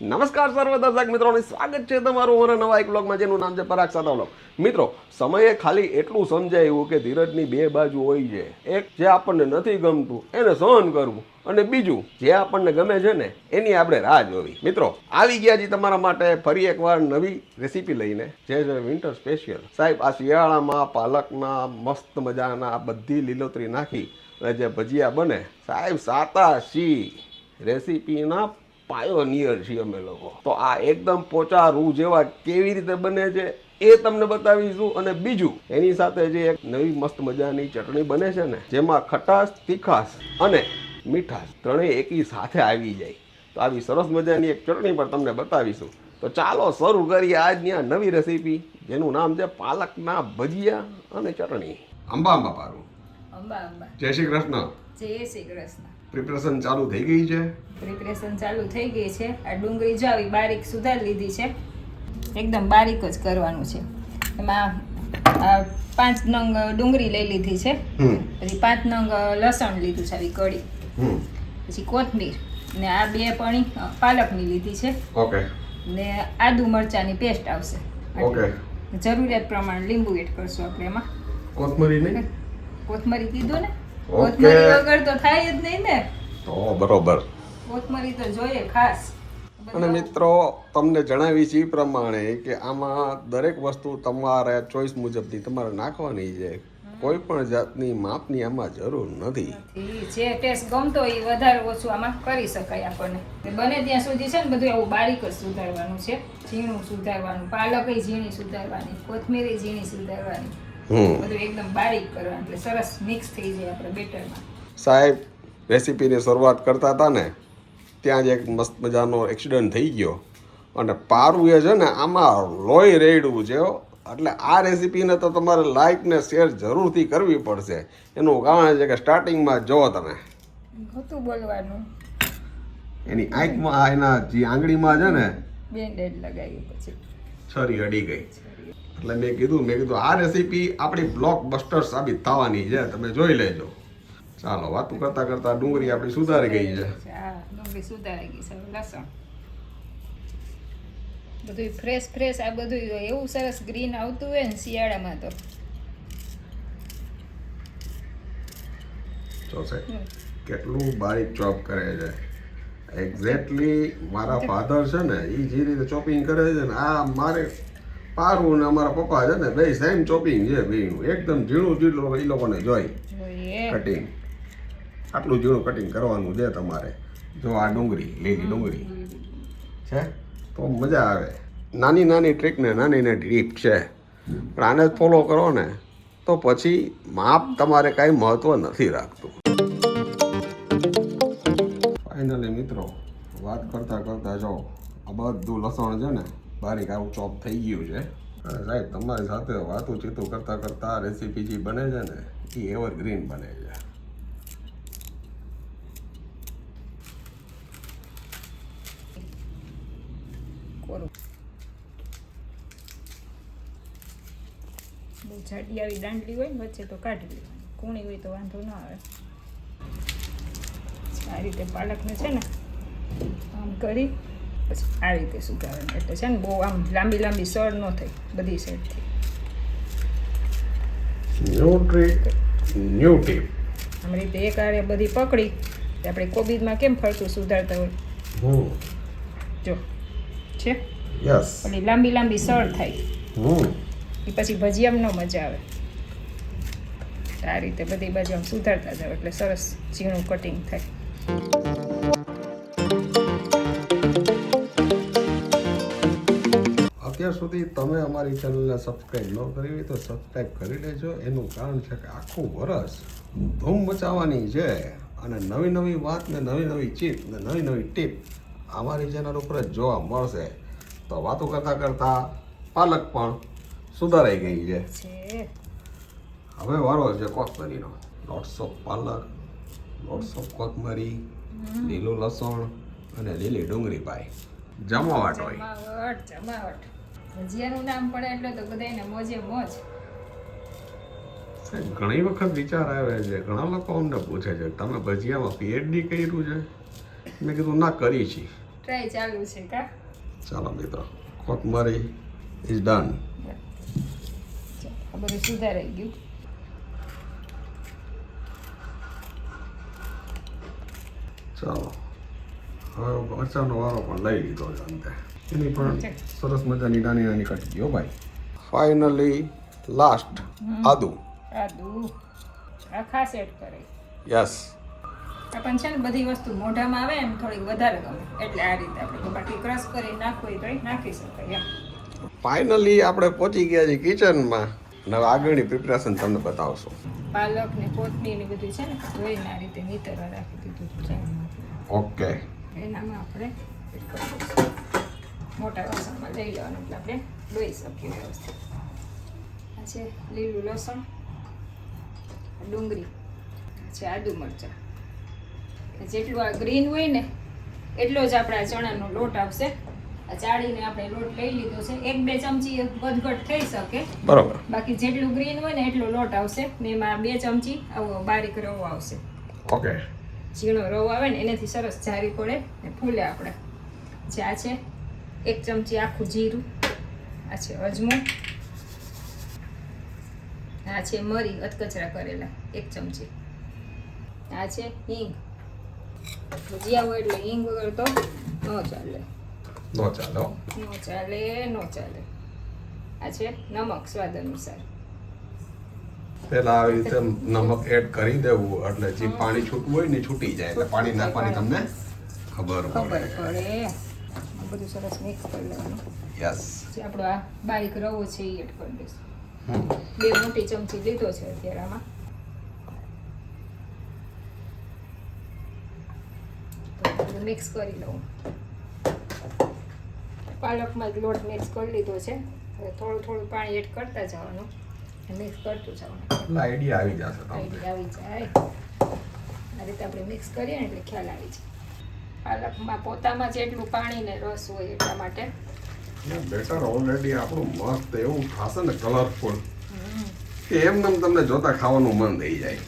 નમસ્કાર સર્વ દર્શક મિત્રોને સ્વાગત છે તમારું મારા નવા એક બ્લોગમાં જેનું નામ છે પરાગ સાદા મિત્રો, સમયે ખાલી એટલું સમજાય એવું કે ધીરજની બે બાજુ હોય છે. એક જે આપણને નથી ગમતું, એને સહન કરવું. અને બીજું, જે આપણને ગમે છે ને, એની આપણે રાહ જોવી. મિત્રો, આવી ગયા છે તમારા માટે ફરી એકવાર નવી રેસીપી લઈને. જે છે વિન્ટર સ્પેશિયલ સાહેબ, આ શિયાળામાં, પાલકના, મસ્ત મજાના બધી લીલોતરી નાખી. અને જે ભજીયા બને, સાહેબ સાતા શી રેસીપીના પાયોનિયર છીએ અમે લોકો. તો આ એકદમ પોચા રૂ જેવા કેવી રીતે બને છે એ તમને બતાવીશું. અને બીજું એની સાથે જે એક નવી મસ્ત મજાની ચટણી બને છે ને જેમાં ખટાશ તીખાશ અને મીઠાશ ત્રણેય એકી સાથે આવી જાય. તો આવી સરસ મજાની એક ચટણી પણ તમને બતાવીશું. તો ચાલો શરૂ કરીએ આજની આ નવી રેસીપી જેનું નામ છે પાલકના ભજીયા અને ચટણી. અંબા અંબા પારું. અંબા અંબા. જય શ્રી કૃષ્ણ. જય શ્રી કૃષ્ણ. પ્રિપરેશન ચાલુ થઈ ગઈ છે? પ્રિપરેશન ચાલુ થઈ ગઈ છે. આ ડુંગળી જો આવી બારીક સુધારી લીધી છે. એકદમ બારીક જ કરવાનું છે. એમાં આ પાંચ નંગ ડુંગળી લઈ લીધી છે. પછી પાંચ નંગ લસણ લીધું છે આવી કળી પછી કોથમીર ને આ બે પણ પાલકની લીધી છે. ઓકે. ને આદુ મરચાંની પેસ્ટ આવશે. ઓકે. જરૂરિયાત પ્રમાણે લીંબુ એડ કરશું આપણે એમાં. કોથમરી નહીં? કોથમરી કીધું ને? ઓકે. વગર તો થાય જ નહીં ને. તો બરોબર. કોથમરી તો જોઈએ ખાસ. અને મિત્રો તમને જણાવી છે એ પ્રમાણે કે આમાં દરેક વસ્તુ તમારે ચોઈસ મુજબની તમારે નાખવાની છે. કોઈ પણ જાતની માપની આમાં જરૂર નથી. જે ટેસ્ટ ગમતો એ વધારે ઓછું આમાં કરી શકાય આપણને. બને ત્યાં સુધી છે ને બધું એવું બારીક જ સુધારવાનું છે. ઝીણું સુધારવાનું. પાલક ઝીણી સુધારવાની કોથમીર ઝીણી સુધારવાની. બધું એકદમ બારીક કરવાનું એટલે સરસ મિક્સ થઈ જાય આપણે બેટરમાં. સાહેબ રેસીપીની શરૂઆત કરતા હતા ને ત્યાં જ એક મસ્ત મજાનો એક્સિડન્ટ થઈ ગયો. અને પારું એ છે ને આમાં લોહી રેડવું છે એટલે આ રેસીપીને તો તમારે લાઈક ને શેર જરૂરથી કરવી પડશે. એનું કારણ છે કે સ્ટાર્ટિંગમાં જો તમે. હતું બોલવાનું. એની આંખમાં એના જે આંગળીમાં છે ને બેન્ડેડ લગાવી પછી. છરી અડી ગઈ. એટલે મેં કીધું મેં કીધું આ રેસીપી આપણી બ્લોક બસ્ટર સાબિત થવાની છે તમે જોઈ લેજો. ચાલો વાતું કરતા કરતા ડુંગળી આપણી સુધારી ગઈ છે. ડુંગળી સુધારી ગઈ છે લસણ. બધું ફ્રેશ ફ્રેશ આ બધું એવું સરસ ગ્રીન આવતું હોય ને શિયાળામાં તો. જો સાહેબ કેટલું બારીક ચોપ કરે છે. એક્ઝેક્ટલી મારા ફાધર છે ને એ જે રીતે ચોપિંગ કરે છે ને આ મારે પારું ને અમારા પપ્પા છે ને બે સેમ ચોપિંગ છે બેયનું એકદમ ઝીણું ઝીણું એ લોકોને જોઈ. કટિંગ આટલું ઝીણું કટિંગ કરવાનું છે તમારે. જો આ ડુંગળી લીલી ડુંગળી. છે? તો મજા આવે. નાની નાની ટ્રીક ને નાની નાની ટીપ છે. પણ આને જ ફોલો કરો ને તો પછી માપ તમારે કાંઈ મહત્વ નથી રાખતું. ફાઇનલી મિત્રો વાત કરતા કરતા જો આ બધું લસણ છે ને બારીક આવું ચોપ થઈ ગયું છે. સાહેબ તમારી સાથે વાતું ચીતું કરતા કરતા આ રેસીપી જે બને છે ને એ એવરગ્રીન બને છે. કોરું બહુ જાડી આવી દાંડલી હોય ને વચ્ચે તો કાઢી લેવાની. કૂણી હોય તો વાંધો ન આવે. આ રીતે પાલકને છે ને આમ કરી પછી આ રીતે સુધારવાનું એટલે છે. ને બહુ આમ લાંબી લાંબી સર ન થાય બધી સાઈડથી ન્યૂ ટીપ આમ રીતે એક આરે બધી પકડી આપણે કોબીજમાં કેમ ફરતું સુધારતા હોય? જો છે? યસ. ઓલી લાંબી લાંબી સળ થાય. એ પછી ભજીયામાં ન મજા આવે. આ રીતે બધી બાજુ આમ સુધારતા જાવ એટલે સરસ ઝીણું કટિંગ થાય. અત્યાર સુધી તમે અમારી ચેનલને સબસ્ક્રાઈબ ન કરી હોય તો સબસ્ક્રાઈબ કરી લેજો. એનું કારણ છે કે આખું વરસ ધૂમ મચાવવાની છે. અને નવી નવી વાત ને નવી નવી ચીપ ને નવી નવી ટીપ અમારી ચેનલ ઉપર જ જોવા મળશે. તો વાતો કરતાં કરતાં પાલક પણ સુધારાઈ ગઈ છે. હવે વારો છે કોથમરીનો. લોટ્સ ઓફ પાલક લોટ્સ ઓફ કોથમરી લીલું લસણ અને લીલી ડુંગળી પાય જમવા વાટ હોય. જમાવટ. ભજીયાનું નામ પડે એટલે તો બધાને મોજે મોજ. ઘણી વખત વિચાર આવે છે ઘણા લોકો અમને પૂછે છે તમે ભજીયામાં પીએચડી કર્યું છે? મેં કીધું ના કરી છે. ટ્રાય ચાલુ છે કા? ચાલો મિત્રો કોથમરી ઇઝ ડન બધું સુધારાઈ ગયું. ચાલો હવે મરચાનો વારો પણ લઈ લીધો છે અંતે. એની પણ સરસ મજાની નાની નાની કટકીઓ ભાઈ. ફાઇનલી લાસ્ટ આદુ. આદુ. આ ખાસ એડ કરે. યસ પણ છે ને બધી વસ્તુ મોઢામાં આવે એમ થોડીક વધારે ગમે. એટલે આ રીતે આપણે બાકી ક્રશ કરી નાખવી તો નાખી શકાય એમ. ફાઇનલી આપણે પહોંચી ગયા છીએ કિચનમાં અને હવે આગળની પ્રિપરેશન તમને બતાવશું. પાલક ને કોથમીર ને બધું છે ને ધોઈને આ રીતે નીતરવા રાખી દીધું છે. ઓકે એનામાં આપણે. મોટા વાસણમાં લઈ લેવાનું એટલે આપણે ધોઈ શકીએ વ્યવસ્થિત. આ છે લીલું લસણ ડુંગળી છે આદુ મરચાં. જેટલું આ ગ્રીન હોય ને એટલો જ આપણે આ ચણાનો લોટ આવશે. આ ચાળીને આપણે લોટ લઈ લીધો છે. એક બે ચમચી વધઘટ થઈ શકે. બરાબર. બાકી જેટલું ગ્રીન હોય ને એટલો લોટ આવશે. ને એમાં બે ચમચી આવો બારીક રવો આવશે. ઓકે. ઝીણો રવો આવે ને એનાથી સરસ જારી પડે ને ફૂલે આપણે. જે આ છે એક ચમચી આખું જીરું આ છે અજમો આ છે મરી અધકચરા કરેલા એક ચમચી. આ છે હિંગ. ભજીયા હોય એટલે હિંગ વગર તો ન ચાલે. નો ચાલે ન ચાલે ન ચાલે. આ છે નમક સ્વાદ અનુસાર. પેલા આવી રીતે નમક એડ કરી દેવું એટલે જે પાણી છૂટવું હોય ને છૂટી જાય એટલે પાણી નાખવાની તમને ખબર પડે. બધું સરસ મિક્સ કરી લેવાનું યસ જે આપણો આ બારીક રવો છે એ એડ કરી દઈશું. બે મોટી ચમચી લીધો છે અત્યારે આમાં. મિક્સ કરી લઉં. પાલકમાં જ લોટ મિક્સ કરી લીધો છે. હવે થોડું થોડું પાણી એડ કરતા જવાનું. મિક્સ કરતું જવાનું. આઈડિયા આવી જશે આઈડિયા આવી જાય. આ રીતે આપણે મિક્સ કરીએ ને એટલે ખ્યાલ આવી જાય. પાલકમાં પોતામાં જેટલું પાણી ને રસ હોય એટલા માટે. બેટર ઓલરેડી આપણું મસ્ત એવું થશે ને કલરફુલ કે એમને તમને જોતા ખાવાનું મન થઈ જાય.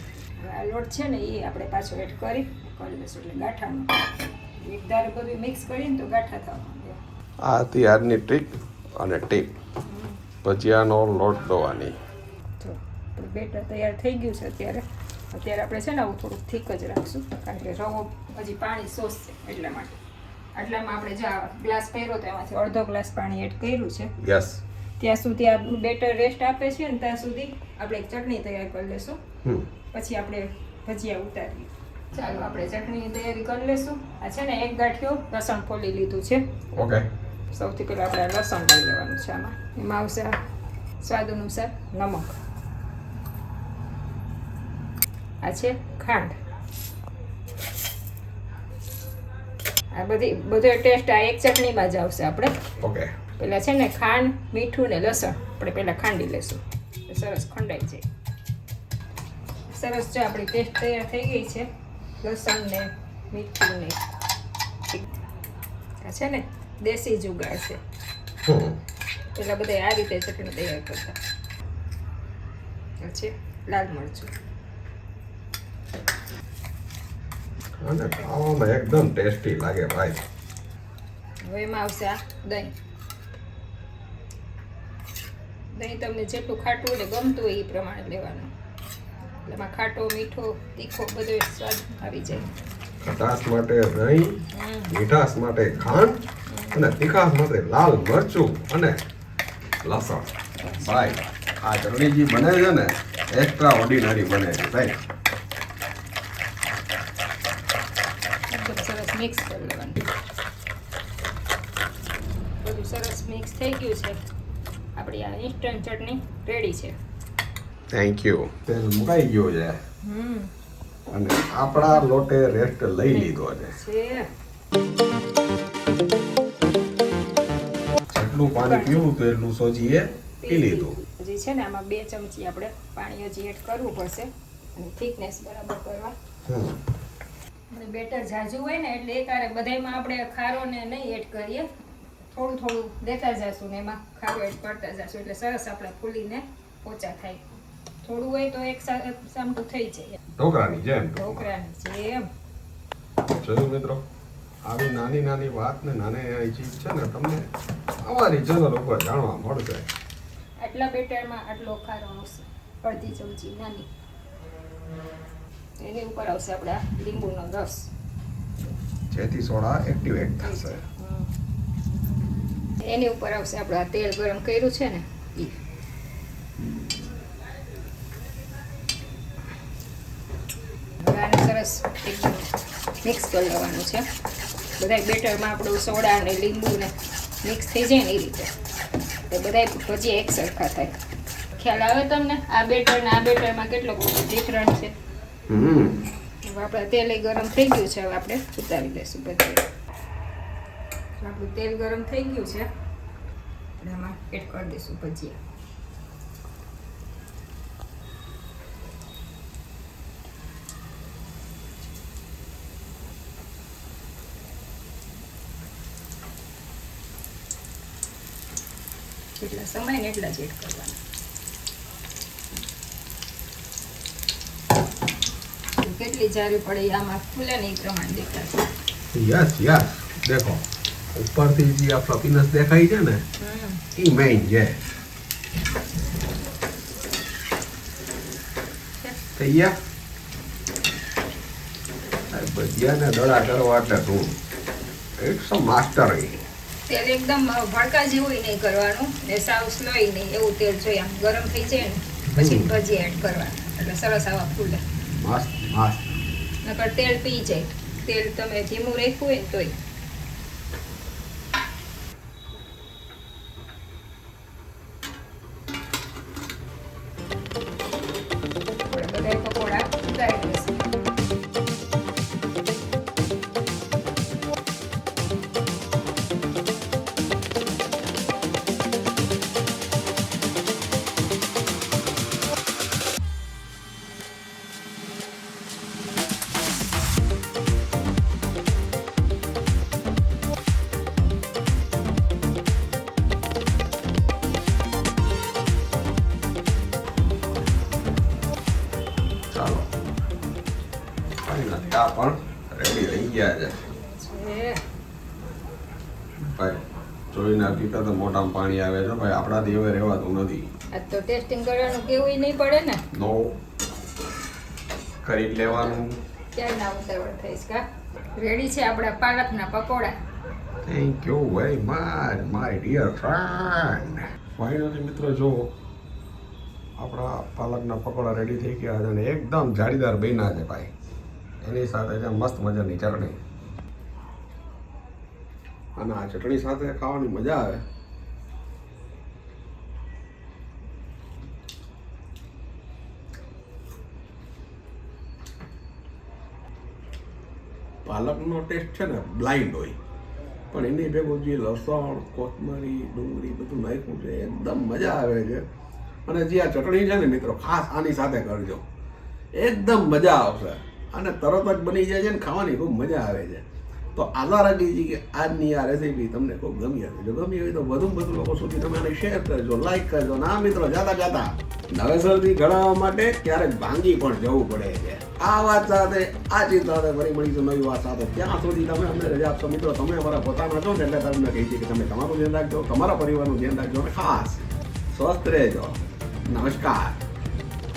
લોટ છે ને એ આપણે પાછો એડ કરી કરી દઈશું એટલે ગાંઠાનું એક ધારે બધું મિક્સ કરીને તો ગાંઠા થવા આ હતી આજની ટ્રીક અને ટીપ ભજીયાનો લોટ દોવાની. બેટર તૈયાર થઈ ગયું છે અત્યારે. અત્યારે આપણે છે ને આવું થોડુંક થીક જ રાખશું. કારણ કે રવો હજી પાણી શોષશે એટલા માટે. આટલામાં આપણે જો ગ્લાસ પહેર્યો તો એમાંથી અડધો ગ્લાસ પાણી એડ કર્યું છે. યસ ત્યાં સુધી આ બેટર રેસ્ટ આપે છે ને ત્યાં સુધી આપણે એક ચટણી તૈયાર કરી લઈશું પછી આપણે ભજીયા ઉતારીએ. ચાલો આપણે ચટણીની તૈયારી કરી લઈશું આ છે ને એક ગાંઠિયો લસણ ફોલી લીધું છે. ઓકે સૌથી પહેલાં આપણે લસણ લઈ લેવાનું છે આમાં. એમાં આવશે સ્વાદ અનુસાર નમક. આ છે ખાંડ. આ બધી બધો ટેસ્ટ આ એક ચટણીમાં જ આવશે આપણે. ઓકે પહેલાં છે ને ખાંડ મીઠું ને લસણ. આપણે પહેલાં ખાંડી લઈશું. સરસ ખંડાઈ જાય. સરસ છે આપણી ટેસ્ટ તૈયાર થઈ ગઈ છે. લસણ ને મીઠું ને. આ છે ને દેશી જુગાડ છે. પેલા બધા આ રીતે ચટણી તૈયાર કરતા. છે લાલ મરચું. અને ખાવામાં એકદમ ટેસ્ટી લાગે ભાઈ. હવે એમાં આવશે આ દહીં. દહીં તમને જેટલું ખાટું એટલે ગમતું હોય એ પ્રમાણે લેવાનું. એટલે એમાં ખાટો મીઠો તીખો બધો સ્વાદ આવી જાય. ખટાશ માટે દહીં. મીઠાશ માટે ખાંડ અને તીખાશ માટે લાલ મરચું અને લસણ. ભાઈ આ ચટણી જે બને છે ને એક્સ્ટ્રા ઓર્ડિનરી બને છે ભાઈ એકદમ સરસ મિક્સ કરી લેવાનું બધું સરસ મિક્સ થઈ ગયું છે. આપણી આ ઇન્સ્ટન્ટ ચટણી રેડી છે. થેન્ક યુ તેલ મુકાઈ ગયું છે. હમ. અને આપણા લોટે રેસ્ટ લઈ લીધો છે. છે. જેટલું પાણી પીવું તો એટલું સોજીએ પી લીધું. જે છે ને આમાં બે ચમચી આપણે પાણી હજી એડ કરવું પડશે. અને થિકનેસ બરાબર કરવા. હમ. અને બેટર ઝાઝું હોય ને એટલે એકારે બધામાં આપણે ખારોને નહીં એડ કરીએ. થોડું થોડું દેતા જશું ને એમાં ખારો એડ કરતા જશું એટલે સરસ આપણે ફૂલીને પોચા થાય. થોડું હોય તો એક સામટું થઈ જાય. ઢોકરાની જેમ. ઢોકરાની જેમ. જોયું મિત્રો આવી નાની નાની વાત ને નાની નાની ચીજ છે ને તમને અમારી ચેનલ ઉપર જાણવા મળશે. આટલા બેટરમાં આટલો ખારો આવશે. અડધી ચમચી નાની. એની ઉપર આવશે આપણા લીંબુનો રસ. જેથી સોડા એક્ટિવેટ થશે. એની ઉપર આવશે આપણે તેલ ગરમ કર્યું છે ને ઈ. સરસ એકદમ મિક્સ કરી લેવાનું છે. બધા બેટરમાં આપણું સોડા ને લીંબુ ને મિક્સ થઈ જાય ને એ રીતે. તો બધા ભજીયા એક સરખા થાય. ખ્યાલ આવે તમને? આ બેટર ને આ બેટરમાં કેટલો ડિફરન્ટ છે? હમ. આપણે તેલ ગરમ થઈ ગયું છે, હવે આપણે ઉતારી લઈશું ભજીયા આપણું તેલ ગરમ થઈ ગયું છે. આપણે એમાં એડ કરી દઈશું ભજીયા. જેટલા સમય ને એટલા જ એડ કરવાના. કેટલી જારી પડે આમાં ફૂલે ને એ પ્રમાણે દેખાશે યસ યસ. દેખો ઉપરથી જે આ ફ્લફીનેસ દેખાય છે ને એ મેઇન છે. થઈ ગયા ભજીયાને દડા કરવા એટલે તું ઇટ્સ અ તેલ એકદમ ભડકા જેવું ય નહીં કરવાનું ને સાવ સ્લો નહીં એવું તેલ જોઈએ આમ ગરમ થઈ જાય ને પછી ભજીયા એડ કરવાના. એટલે સરસ આવા ફૂલે મસ્ત મસ્ત. નકર તેલ પી જાય. તેલ તમે ધીમું રાખ્યું હોય ને તોય. હકીકત મોઢામાં પાણી આવે છે ભાઈ આપણાથી દેવે રહેવાતું નથી. આ તો ટેસ્ટિંગ કરવાનું કેવું નહીં પડે ને? નો કરી લેવાનું. લેવાનું ક્યારના ઉતાવળ થઈશ કા? રેડી છે આપણા પાલકના pakoda? Thank you very much my dear friend finally મિત્રો જો આપણા પાલકના પકોડા રેડી થઈ ગયા છે અને એકદમ જાળીદાર બન્યા છે ભાઈ. એની સાથે છે મસ્ત મજાની ચટણી. અને આ ચટણી સાથે ખાવાની મજા આવે. પાલકનો ટેસ્ટ છે ને બ્લાઇન્ડ હોય. પણ એની ભેગું જે લસણ, કોથમરી, ડુંગળી બધું નાખ્યું છે, એકદમ મજા આવે છે. અને જે આ ચટણી છે ને મિત્રો, ખાસ આની સાથે કરજો. એકદમ મજા આવશે. અને તરત જ બની જાય છે ને, ખાવાની ખૂબ મજા આવે છે. તો આશા રાખી છે કે આજની આ રેસીપી તમને ખૂબ ગમી હશે. જો ગમી હોય તો વધુ વધુ લોકો સુધી તમે આને શેર કરજો લાઈક કરજો ના મિત્રો જાતા જાતા નવેસરથી ઘડાવવા માટે ક્યારેક ભાંગી પણ જવું પડે છે. આ વાત સાથે, આ ચીજ સાથે ફરી મળીશું નવી વાત સાથે. ત્યાં સુધી તમે અમને રજા આપશો. મિત્રો, તમે અમારા પોતાના છો ને એટલે તમને કહી છે કે તમે તમારું ધ્યાન રાખજો, તમારા પરિવારનું ધ્યાન રાખજો ખાસ સ્વસ્થ રહેજો. નમસ્કાર.